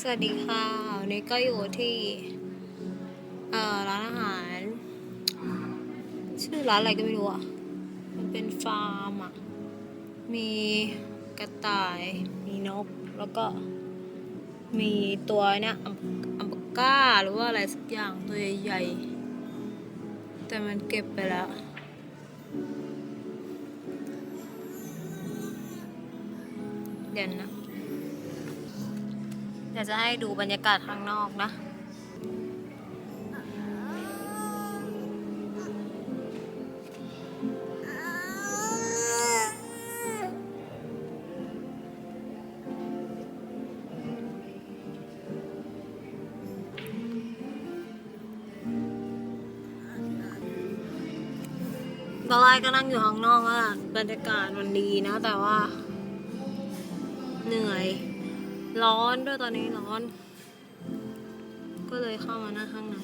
สวัสดีค่ะวันนี้ก็อยู่ที่เอ่อร้านอาหาร ชื่อร้านอะไรก็ไม่รู้อะ มันเป็นฟาร์มอะ มีกระต่าย มีนก แล้วก็มีตัวเนี่ยอัมอัมปก้าหรือว่าอะไรสักอย่างตัวใหญ่ๆ แต่มันเก็บไปแล้วเดี๋ยวนะ เดี๋ยวจะให้ดูบรรยากาศข้างนอกนะตอนแรกก็นั่งอยู่ข้างนอกอะบรรยากาศมันดีนะ แต่ว่า เหนื่อย ร้อนด้วยตอนนี้ร้อน ก็เลยเข้ามานั่งข้างใน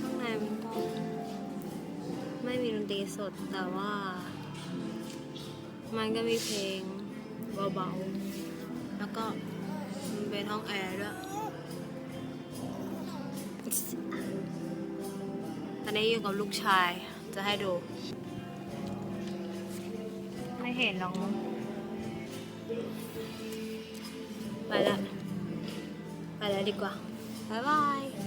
ข้างในมันก็ไม่มีดนตรีสดแต่ว่า มันก็มีเพลงเบาๆ แล้วก็เป็นห้องแอร์ด้วยตอนนี้อยู่กับลูกชายจะให้ดู ไม่เห็นหรอก ไปแล้ว ไปแล้วดีกว่าบ๊ายบาย